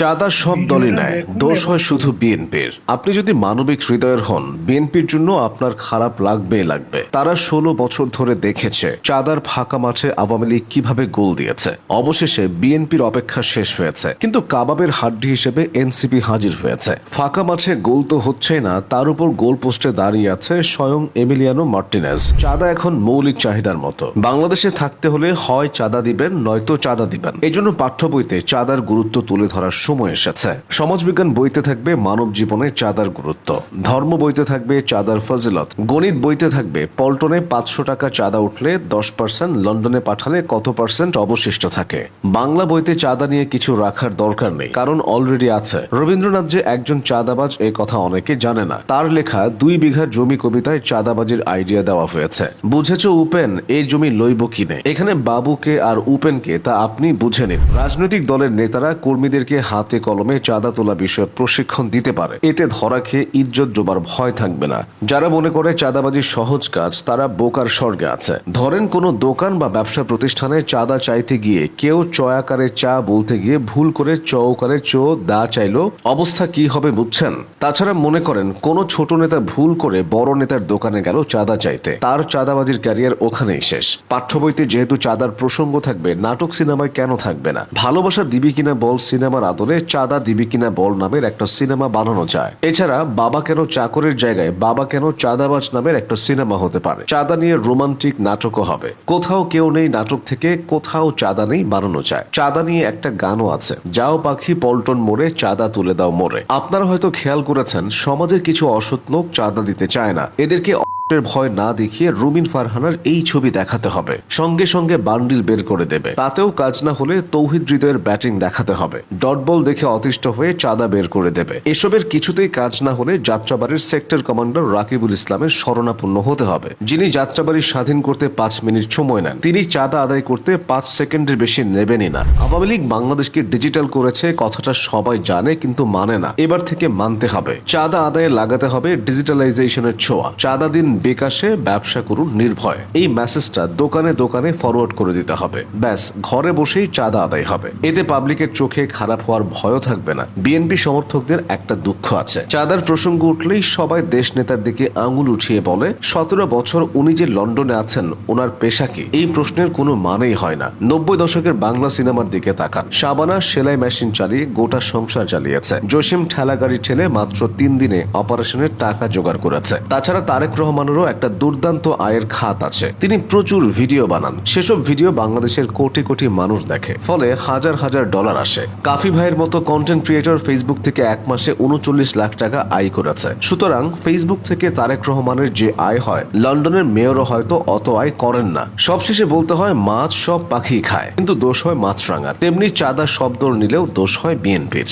চাঁদা সব দলই নেয়। দোষ হয় শুধু বিএনপির। আপনি যদি মানবিক হৃদয়ের হন বিএনপির জন্য আপনার খারাপ লাগবেই লাগবে। তারা ষোলো বছর ধরে দেখেছে চাঁদার ফাঁকা মাঠে আওয়ামী লীগ কীভাবে গোল দিয়েছে। অবশেষে বিএনপির অপেক্ষা শেষ হয়েছে। কিন্তু কাবাবের হাড্ডি হিসেবে এনসিপি হাজির হয়েছে। ফাঁকা মাঠে গোল তো হচ্ছেই না তার উপর গোল পোস্টে দাঁড়িয়ে আছে স্বয়ং এমিলিয়ানো মার্টিনেস চাঁদা এখন মৌলিক চাহিদার মতো। বাংলাদেশে থাকতে হলে হয় চাঁদা দিবেন নয়তো চাঁদা দিবেন। এই জন্য পাঠ্য বইতে চাঁদার গুরুত্ব তুলে ধরার সময় এসেছে। সমাজবিজ্ঞান বইতে থাকবে মানব জীবনে চাঁদার গুরুত্ব। ধর্ম বইতে থাকবে চাঁদার ফজিলত। গণিত বইতে থাকবে পল্টনে পাঁচশো টাকা চাঁদা উঠলে দশ পার্সেন্ট লন্ডনে পাঠালে কত পার্সেন্ট অবশিষ্ট থাকে। বাংলা বইতে চাঁদা নিয়ে কিছু রাখার দরকার নেই, কারণ অলরেডি আছে। রবীন্দ্রনাথ যে একজন চাঁদাবাজ, এ কথা অনেকে জানে না। তার লেখা দুই বিঘা জমি কবিতায় চাঁদাবাজির আইডিয়া দেওয়া হয়েছে। বুঝেছ উপেন, এই জমি লইব কিনে? এখানে বাবুকে আর উপেনকে তা আপনি বুঝে নিন। রাজনৈতিক দলের নেতারা কর্মীদেরকে হাতে কলমে চাঁদা তোলা বিষয়ে প্রশিক্ষণ দিতে পারে। এতে ধরা খেয়ে ইজ্জত ডোবার ভয় থাকবে না। যারা মনে করে চাঁদাবাজি সহজ কাজ, তারা বোকার স্বর্গে আছে। ধরেন কোনো দোকান বা ব্যবসা প্রতিষ্ঠানে চাঁদা চাইতে গিয়ে কেউ চয়াকারে চা বলতে গিয়ে ভুল করে চৌকারে চো দা চাইলো, অবস্থা কি হবে বুঝছেন? তাছাড়া মনে করেন কোনো ছোট নেতা ভুল করে বড় নেতার দোকানে গেল চাঁদা চাইতে। তার চাঁদাবাজির ক্যারিয়ার ওখানেই শেষ। পাঠ্য বইতে যেহেতু চাঁদার প্রসঙ্গ থাকবে, নাটক সিনেমায় কেন থাকবে না? ভালোবাসা দিবি কিনা বল সিনেমার আদলে চাঁদা দিবি কিনা বল নামের একটা সিনেমা বানানো যায়। এছাড়া বাবা কেন চাকরের জায়গায়, বাবা কেন চাঁদাবাজ নামের একটা সিনেমা হতে পারে। চাঁদা নিয়ে রোমান্টিক নাটকও হবে। কোথাও কেউ নেই নাটক থেকে, কোথাও চাঁদা নেই বানানো যায়। চাঁদা নিয়ে একটা গানও আছে। যাও পাখি পল্টন মোড়ে চাঁদা তুলে দাও মোড়ে। আপনারা হয়তো খেয়াল করেছেন, সমাজের কিছু অসৎ চাঁদা দিতে চায় না। এদেরকে এর ভয় না দেখিয়ে রুমিন ফারহানার এই ছবি দেখাতে হবে। সঙ্গে সঙ্গে বান্ডিল বের করে দেবে। তাতেও কাজ না হলে তৌহিদ হৃদয়ের ব্যাটিং দেখাতে হবে। ডট বল দেখে অতিষ্ঠ হয়ে চাঁদা বের করে দেবে। এসবের কিছুতেই কাজ না হলে যাত্রাবাড়ির সেক্টর কমান্ডার রাকিবুল ইসলামের শরণাপন্ন হতে হবে। যিনি যাত্রাবাড়ি স্বাধীন করতে পাঁচ মিনিট সময় নেন, তিনি চাঁদা আদায় করতে পাঁচ সেকেন্ডের বেশি নেবেনই না। আওয়ামী লীগ বাংলাদেশকে ডিজিটাল করেছে, কথাটা সবাই জানে কিন্তু মানে না। এবার থেকে মানতে হবে। চাঁদা আদায়ে লাগাতে হবে ডিজিটালাইজেশনের ছোঁয়া। চাঁদা দিন বিকাশে ব্যবসা করুন নির্ভয়। এই মেসেজটা দোকানে দোকানে ফরওয়ার্ড করে দিতে হবে। ব্যাস, ঘরে বসেই চাঁদা আদায় হবে। এতে পাবলিকের চোখে খারাপ হওয়ার ভয়ও থাকবে না। বিএনপি সমর্থকদের একটা দুঃখ আছে। চাঁদার প্রসঙ্গ উঠলেই সবাই দেশ নেতার দিকে আঙুল উঠিয়ে বলে, সতেরো বছর উনি যে লন্ডনে আছেন, ওনার পেশা কি? এই প্রশ্নের কোনো মানেই হয় না। নব্বই দশকের বাংলা সিনেমার দিকে তাকান। শাবানা সেলাই মেশিন চালিয়ে গোটা সংসার চালিয়েছে। জসিম ঠেলা গাড়ি ঠেলে মাত্র তিন দিনে অপারেশনের টাকা জোগাড় করেছে। তাছাড়া তারেক রহমানেরও একটা দুর্দান্ত আয়ের খাত আছে। তিনি প্রচুর ভিডিও বানান। সেসব ভিডিও বাংলাদেশের কোটি কোটি মানুষ দেখে। ফলে হাজার হাজার ডলার আসে। কাফি ভাইয়ের মতো কন্টেন্ট ক্রিয়েটর ফেসবুক থেকে এক মাসে উনচল্লিশ লাখ টাকা আয় করেছে। সুতরাং ফেসবুক থেকে তারেক রহমানের যে আয় হয়, লন্ডনের মেয়রও হয়তো অত আয় করেন না। সবশেষে বলতে হয়, মাছ সব পাখি খায়। কিন্তু দোষ হয় মাছরাঙার তেমনি চাঁদা শব্দ নিলেও দোষ হয় বিএনপির।